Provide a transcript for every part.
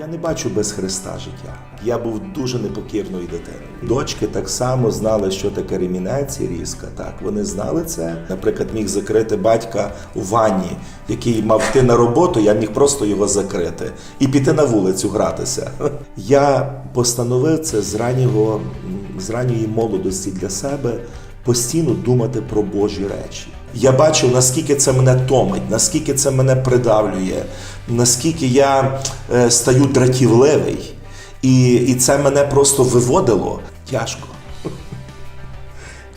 Я не бачу без Христа життя. Я був дуже непокірною дитиною. Дочки так само знали, що таке ремінація різка. Так, вони знали це. Наприклад, міг закрити батька у ванні, який мав йти на роботу, я міг просто його закрити і піти на вулицю гратися. Я постановив це з раннього, з ранньої молодості для себе постійно думати про Божі речі. Я бачив, наскільки це мене томить, наскільки це мене придавлює, наскільки я е, стаю дратівливий. І, і це мене просто виводило. Тяжко.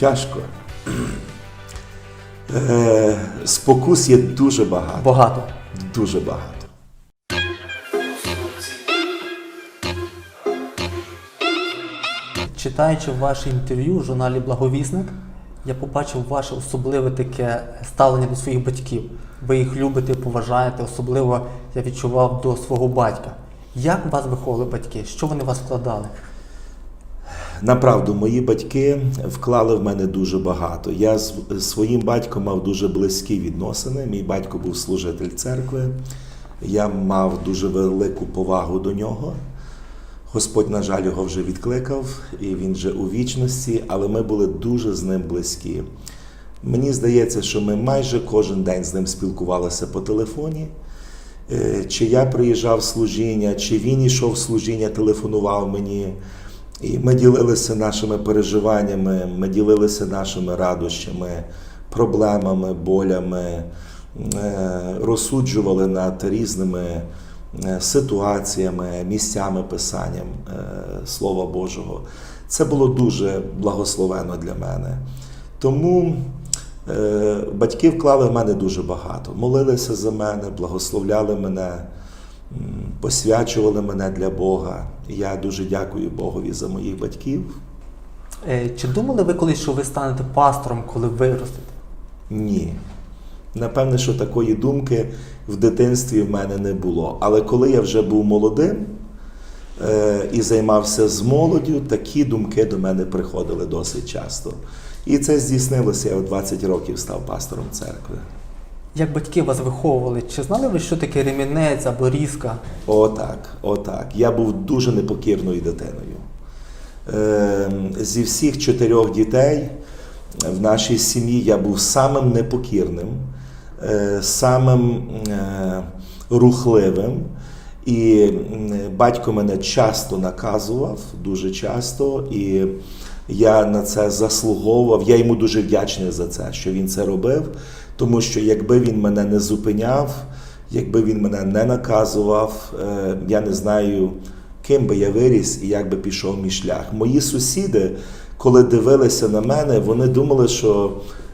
Тяжко. Е, спокус є дуже багато. Багато. Дуже багато. Читаючи ваше інтерв'ю в журналі Благовісник, я побачив ваше особливе таке ставлення до своїх батьків. Ви їх любите, поважаєте, особливо я відчував до свого батька. Як вас виховували батьки? Що вони вас вкладали? Направду, мої батьки вклали в мене дуже багато. Я з своїм батьком мав дуже близькі відносини. Мій батько був служитель церкви. Я мав дуже велику повагу до нього. Господь, на жаль, його вже відкликав, і він вже у вічності, але ми були дуже з ним близькі. Мені здається, що ми майже кожен день з ним спілкувалися по телефоні. Е, Чи я приїжджав в служіння, чи він йшов в служіння, телефонував мені. І ми ділилися нашими переживаннями, ми ділилися нашими радощами, проблемами, болями, е, розсуджували над різними ситуаціями, місцями писанням е, Слова Божого. Це було дуже благословено для мене. Тому е, батьки вклали в мене дуже багато. Молилися за мене, благословляли мене, посвячували мене для Бога. І Я дуже дякую Богові за моїх батьків. Е, Чи думали ви колись, що ви станете пастором, коли виростете? Ні. Напевне, що такої думки в дитинстві в мене не було. Але коли я вже був молодим е, і займався з молоддю, такі думки до мене приходили досить часто. І це здійснилося, я в 20 років став пастором церкви. Як батьки вас виховували? Чи знали ви, що таке ремінець або різка? Отак, отак. Я був дуже непокірною дитиною. Е, зі всіх чотирьох дітей в нашій сім'ї я був самим непокірним, самим е, рухливим. І батько мене часто наказував, дуже часто, і я на це заслуговував. Я йому дуже вдячний за це, що він це робив, тому що якби він мене не зупиняв, якби він мене не наказував, е, я не знаю, ким би я виріс і як би пішов мій шлях. Мої сусіди, коли дивилися на мене, вони думали, що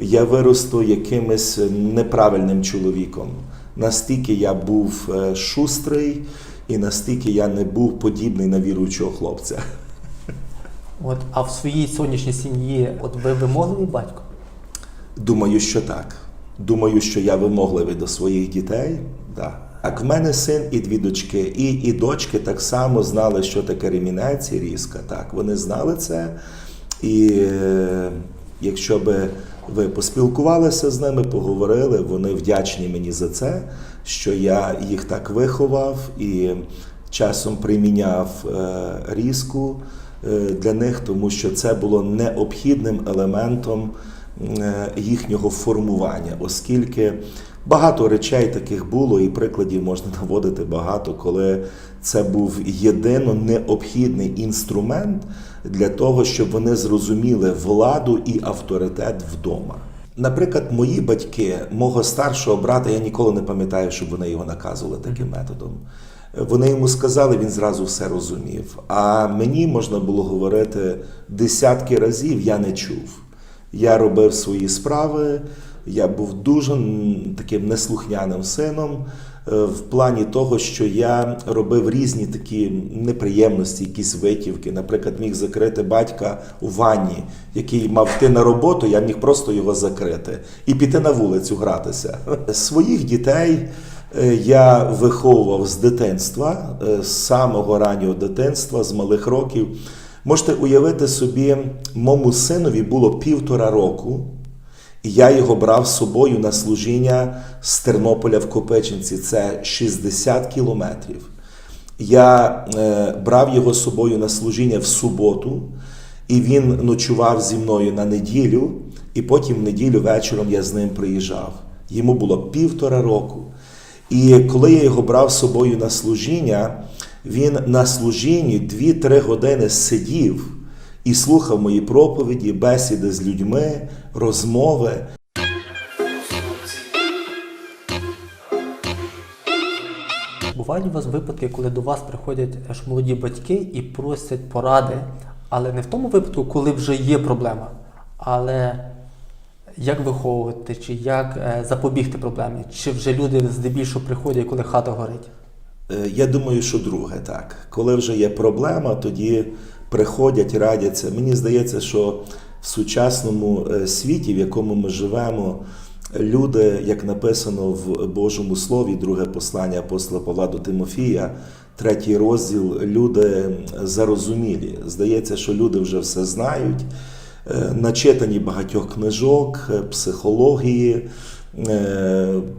я виросту якимось неправильним чоловіком. Настільки я був е, шустрий, і настільки я не був подібний на віруючого хлопця. От, а в своїй сонячній сім'ї, от ви вимогливий батько? Думаю, що так. Думаю, що я вимогливий до своїх дітей. Да. А в мене син і дві дочки. І, і дочки так само знали, що таке ремінація різка. Так, вони знали це. І е, якщо би ви поспілкувалися з ними, поговорили, вони вдячні мені за це, що я їх так виховав і часом приміняв е, різку е, для них, тому що це було необхідним елементом е, їхнього формування, оскільки багато речей таких було, і прикладів можна наводити багато, коли це був єдино необхідний інструмент для того, щоб вони зрозуміли владу і авторитет вдома. Наприклад, мої батьки, мого старшого брата, я ніколи не пам'ятаю, щоб вони його наказували таким методом. Вони йому сказали, він зразу все розумів. А мені можна було говорити десятки разів, я не чув. Я робив свої справи, я був дуже таким неслухняним сином е, в плані того, що я робив різні такі неприємності, якісь витівки. Наприклад, міг закрити батька у ванні, який мав йти на роботу, я міг просто його закрити і піти на вулицю гратися. Своїх дітей е, я виховував з дитинства, е, з самого раннього дитинства, з малих років. Можете уявити собі, моєму синові було півтора року, і я його брав з собою на служіння з Тернополя в Копичинці. Це 60 кілометрів. Я е, брав його з собою на служіння в суботу, і він ночував зі мною на неділю, і потім в неділю вечором я з ним приїжджав. Йому було півтора року. І коли я його брав з собою на служіння, він на служінні 2-3 години сидів і слухав мої проповіді, бесіди з людьми, розмови. Бувають у вас випадки, коли до вас приходять аж молоді батьки і просять поради, але не в тому випадку, коли вже є проблема, але як виховувати, чи як е, запобігти проблемі, чи вже люди здебільшого приходять, коли хата горить. Е, Я думаю, що друге так. Коли вже є проблема, тоді приходять, радяться. Мені здається, що в сучасному е, світі, в якому ми живемо, люди, як написано в Божому Слові, друге послання апостола Павла до Тимофія, третій розділ, люди зарозумілі. Здається, що люди вже все знають, е, начитані багатьох книжок, психології,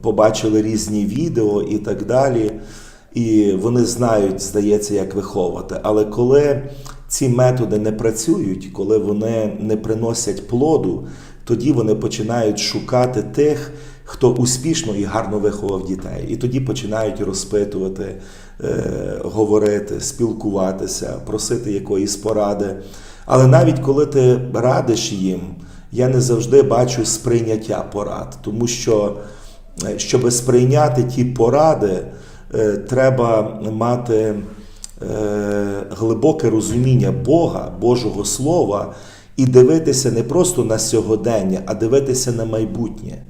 побачили різні відео і так далі і вони знають, здається, як виховувати. Але коли ці методи не працюють, коли вони не приносять плоду, тоді вони починають шукати тих, хто успішно і гарно виховав дітей. І тоді починають розпитувати, е, говорити, спілкуватися, просити якоїсь поради. Але навіть коли ти радиш їм, я не завжди бачу сприйняття порад, тому що е, щоб сприйняти ті поради, треба мати е, глибоке розуміння Бога, Божого Слова і дивитися не просто на сьогодення, а дивитися на майбутнє.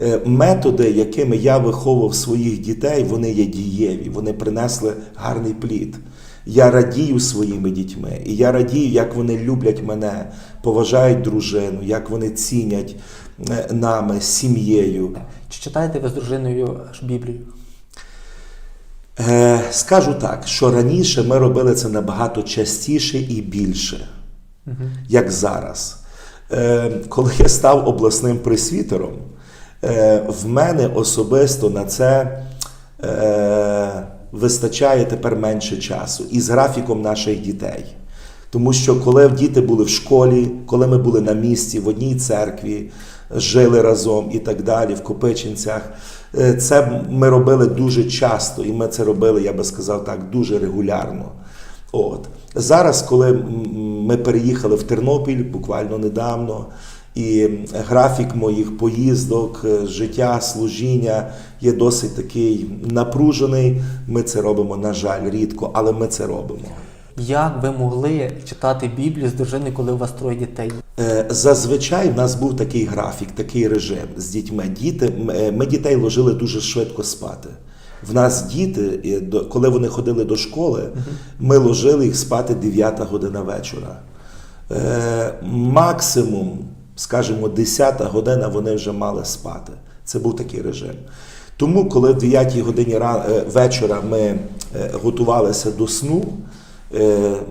Е, Методи, якими я виховував своїх дітей, вони є дієві, вони принесли гарний плід. Я радію своїми дітьми, і я радію, як вони люблять мене, поважають дружину, як вони цінять е, нами, сім'єю. Чи читаєте ви з дружиною Біблію? Е, Скажу так, що раніше ми робили це набагато частіше і більше, як зараз. Е, Коли я став обласним пресвітером, е, в мене особисто на це вистачає тепер менше часу і з графіком наших дітей. Тому що коли діти були в школі, коли ми були на місці в одній церкві, жили разом і так далі, в Копичинцях, це ми робили дуже часто, і ми це робили, я би сказав так, дуже регулярно. От. Зараз, коли ми переїхали в Тернопіль буквально недавно, і графік моїх поїздок, е, життя, служіння є досить такий напружений. Ми це робимо, на жаль, рідко, але ми це робимо. Як ви могли читати Біблію з дружиною, коли у вас троє дітей? Е, Зазвичай в нас був такий графік, такий режим з дітьми. Діти, е, ми дітей ложили дуже швидко спати. В нас діти, коли вони ходили до школи, ми ложили їх спати 9 година вечора. Е, Максимум, скажімо, 10 година вони вже мали спати. Це був такий режим. Тому, коли в 9 годині вечора ми готувалися до сну,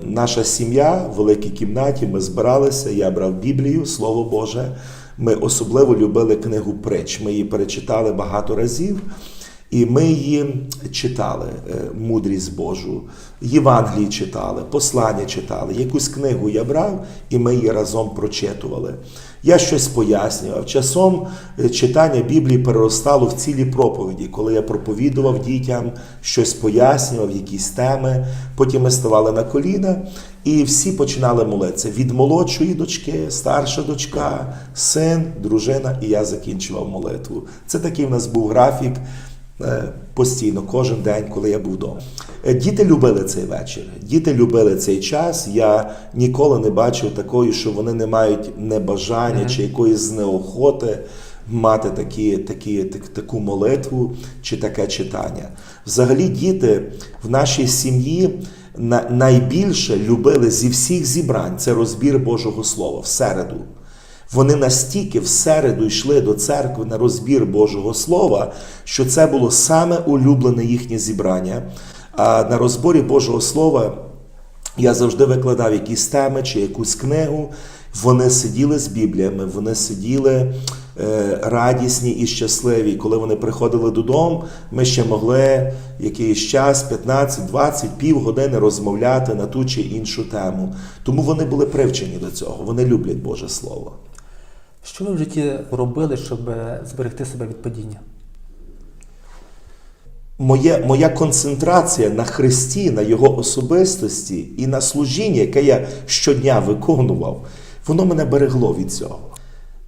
наша сім'я в великій кімнаті, ми збиралися, я брав Біблію, Слово Боже. Ми особливо любили книгу притч. Ми її перечитали багато разів, і ми її читали, е, мудрість Божу, Євангелії читали, послання читали. Якусь книгу я брав, і ми її разом прочитували. Я щось пояснював. Часом е, читання Біблії переростало в цілі проповіді, коли я проповідував дітям, щось пояснював, якісь теми. Потім ми ставали на коліна, і всі починали молитися від молодшої дочки, старша дочка, син, дружина, і я закінчував молитву. Це такий в нас був графік. Е, Постійно, кожен день, коли я був вдома. Е, Діти любили цей вечір, діти любили цей час. Я ніколи не бачив такої, що вони не мають небажання чи якоїсь знеохоти мати такі, такі, так, таку молитву чи таке читання. Взагалі, діти в нашій сім'ї найбільше любили зі всіх зібрань це розбір Божого Слова в середу. Вони настільки в середу йшли до церкви на розбір Божого Слова, що це було саме улюблене їхнє зібрання. А на розборі Божого Слова я завжди викладав якісь теми чи якусь книгу. Вони сиділи з Бібліями, вони сиділи е, радісні і щасливі. Коли вони приходили додому, ми ще могли якийсь час, 15, 20, півгодини розмовляти на ту чи іншу тему. Тому вони були привчені до цього. Вони люблять Боже Слово. Що ви в житті робили, щоб зберегти себе від падіння? Моє, моя концентрація на Христі, на Його особистості і на служінні, яке я щодня виконував, воно мене берегло від цього.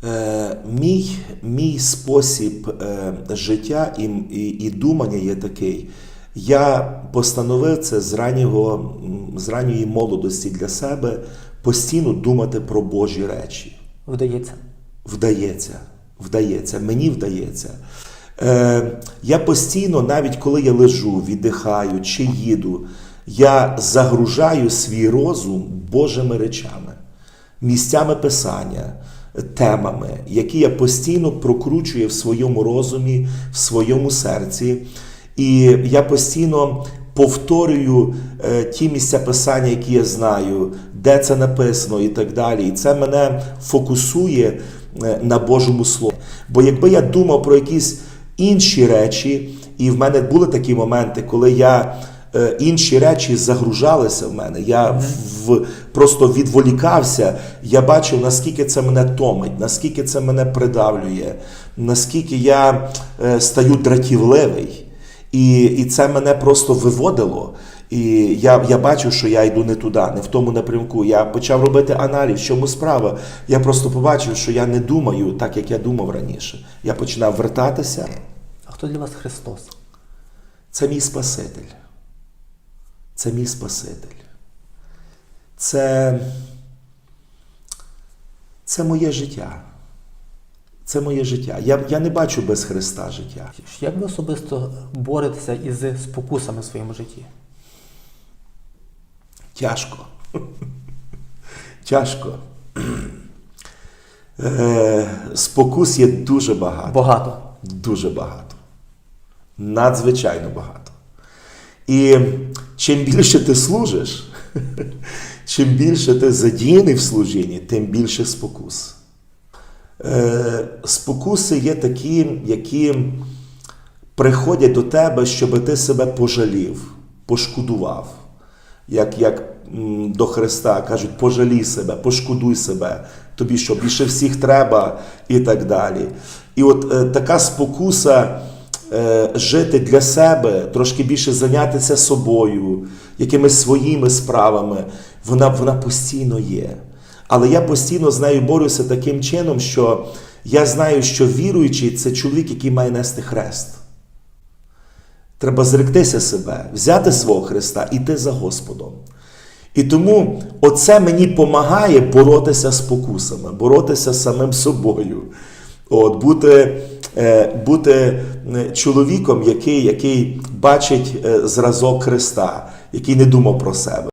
Е, мій, мій спосіб е, життя і, і, і думання є такий. Я постановив це з, раннього, з ранньої молодості для себе постійно думати про Божі речі. Вдається? Вдається, вдається, мені вдається. Е, я постійно, навіть коли я лежу, віддихаю чи їду, я загружаю свій розум Божими речами, місцями писання, темами, які я постійно прокручую в своєму розумі, в своєму серці. І я постійно повторюю е, ті місця писання, які я знаю, де це написано і так далі. І це мене фокусує на Божому Слові. Бо якби я думав про якісь інші речі, і в мене були такі моменти, коли я е, інші речі загружалися в мене, я в, просто відволікався, я бачив, наскільки це мене томить, наскільки це мене придавлює, наскільки я е, стаю дратівливий. І, і це мене просто виводило. І я, я бачив, що я йду не туди, не в тому напрямку. Я почав робити аналіз, в чому справа. Я просто побачив, що я не думаю так, як я думав раніше. Я починав вертатися. А хто для вас Христос? Це мій Спаситель. Це мій Спаситель. Це, це моє життя. Це моє життя. Я, я не бачу без Христа життя. Як ви особисто боретеся із спокусами в своєму житті? Тяжко. Тяжко. Е, спокус є дуже багато. Багато. Дуже багато. Надзвичайно багато. І чим більше ти служиш, чим більше ти задіяний в служінні, тим більше спокус. Е, спокуси є такі, які приходять до тебе, щоб ти себе пожалів, пошкодував. Як, як до Христа кажуть, пожалій себе, пошкодуй себе, тобі що більше всіх треба і так далі. І от е, така спокуса е, жити для себе, трошки більше зайнятися собою, якимись своїми справами, вона, вона постійно є. Але я постійно з нею борюся таким чином, що я знаю, що віруючий це чоловік, який має нести хрест. Треба зректися себе, взяти свого Христа і йти за Господом. І тому оце мені допомагає боротися з покусами, боротися з самим собою. От, бути, е, бути е, чоловіком, який, який бачить е, зразок Христа, який не думав про себе.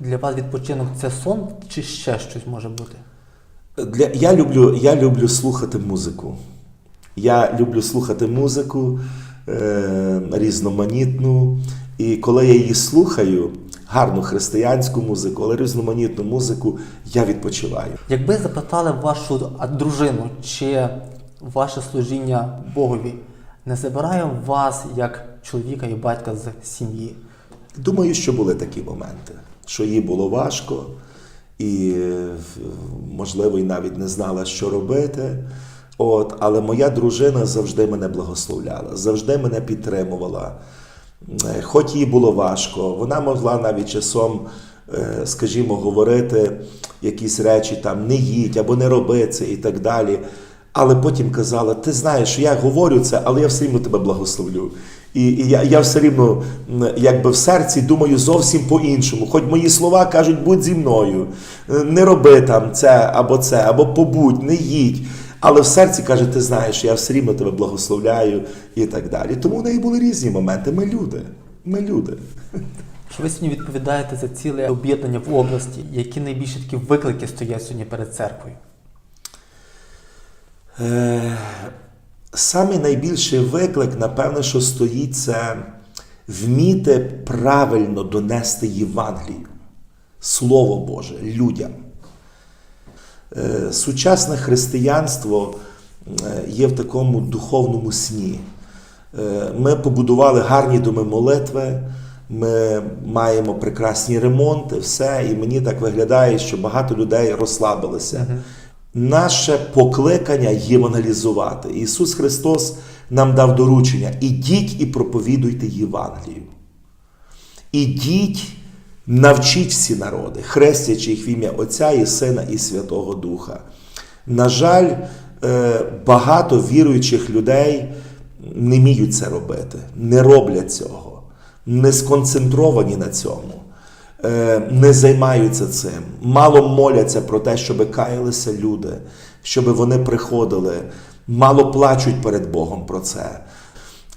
Для вас відпочинок це сон чи ще щось може бути? Для, я, люблю, я люблю слухати музику. Я люблю слухати музику е, різноманітну. І коли я її слухаю, гарну християнську музику, але різноманітну музику, я відпочиваю. Якби запитали вашу дружину, чи ваше служіння Богові не забирає вас як чоловіка і батька з сім'ї? Думаю, що були такі моменти, що їй було важко, і, можливо, і навіть не знала, що робити. От, але моя дружина завжди мене благословляла, завжди мене підтримувала. Е, Хоч їй було важко, вона могла навіть часом, е, скажімо, говорити якісь речі там не їдь або не роби це і так далі. Але потім казала: ти знаєш, я говорю це, але я все рівно тебе благословлю. І, і я, я все рівно якби в серці думаю зовсім по-іншому. Хоч мої слова кажуть, будь зі мною, е, не роби там це або це, або побудь, не їдь. Але в серці каже, ти знаєш, я все рівно тебе благословляю і так далі. Тому в неї були різні моменти. Ми люди. Ми люди. Що ви сьогодні відповідаєте за ціле об'єднання в області? Які найбільші такі виклики стоять сьогодні перед церквою? Е, Самий найбільший виклик, напевно, що стоїть, це вміти правильно донести Євангелію, Слово Боже людям. Е, Сучасне християнство е, є в такому духовному сні. Е, Ми побудували гарні доми молитви, ми маємо прекрасні ремонти, все, і мені так виглядає, що багато людей розслабилися. Наше покликання євангелізувати. Ісус Христос нам дав доручення: ідіть і проповідуйте Євангелію. Ідіть, навчіть всі народи, хрестячи їх в ім'я Отця і Сина і Святого Духа. На жаль, е, багато віруючих людей не вміють це робити, не роблять цього, не сконцентровані на цьому, не займаються цим, мало моляться про те, щоб каялися люди, щоб вони приходили, мало плачуть перед Богом про це.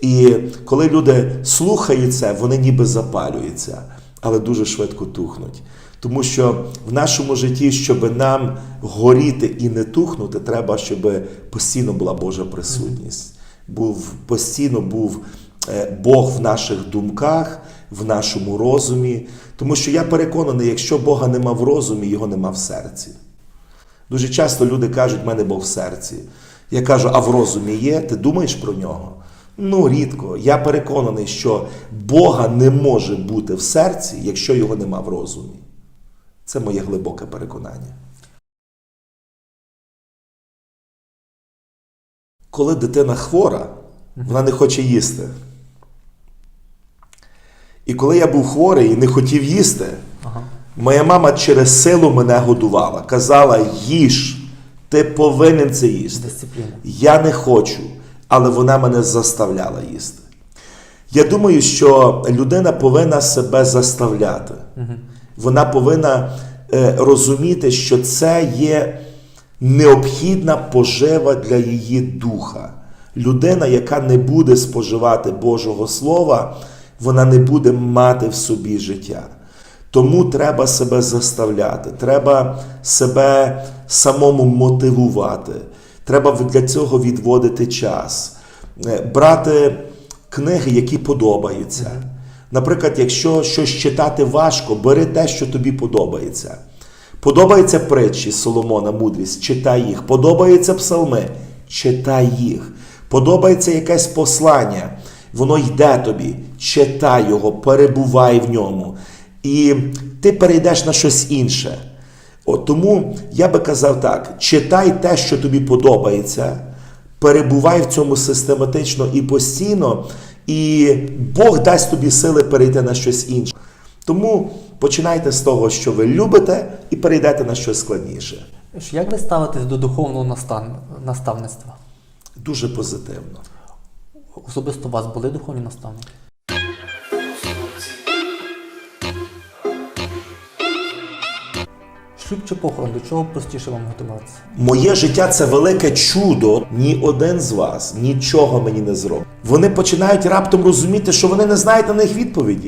І коли люди слухають це, вони ніби запалюються, але дуже швидко тухнуть. Тому що в нашому житті, щоб нам горіти і не тухнути, треба, щоб постійно була Божа присутність. Був постійно був е, Бог в наших думках, в нашому розумі. Тому що я переконаний, якщо Бога нема в розумі, його нема в серці. Дуже часто люди кажуть, в мене Бог в серці. Я кажу, а в розумі є? Ти думаєш про нього? Ну, рідко. Я переконаний, що Бога не може бути в серці, якщо його нема в розумі. Це моє глибоке переконання. Коли дитина хвора, вона не хоче їсти. І коли я був хворий і не хотів їсти, Ага. Моя мама через силу мене годувала. Казала: їж, ти повинен це їсти. Дисципліна. Я не хочу, але вона мене заставляла їсти. Я думаю, що людина повинна себе заставляти. Вона повинна е, розуміти, що це є необхідна пожива для її духа. Людина, яка не буде споживати Божого Слова, вона не буде мати в собі життя. Тому треба себе заставляти, треба себе самому мотивувати. Треба для цього відводити час, Е, брати книги, які подобаються. Наприклад, якщо щось читати важко, бери те, що тобі подобається. Подобаються притчі Соломона, мудрість, читай їх. Подобаються псалми, читай їх. Подобається якесь послання, воно йде тобі, читай його, перебувай в ньому. І ти перейдеш на щось інше. От тому я би казав так: читай те, що тобі подобається, перебувай в цьому систематично і постійно, і Бог дасть тобі сили перейти на щось інше. Тому починайте з того, що ви любите, і перейдете на щось складніше. Як ви ставитесь до духовного наставництва? Дуже позитивно. Особисто у вас були духовні наставники? Шлюб чи похорон, до чого простіше вам готуватися? Моє життя це велике чудо. Ні один з вас нічого мені не зробить. Вони починають раптом розуміти, що вони не знають на них відповіді.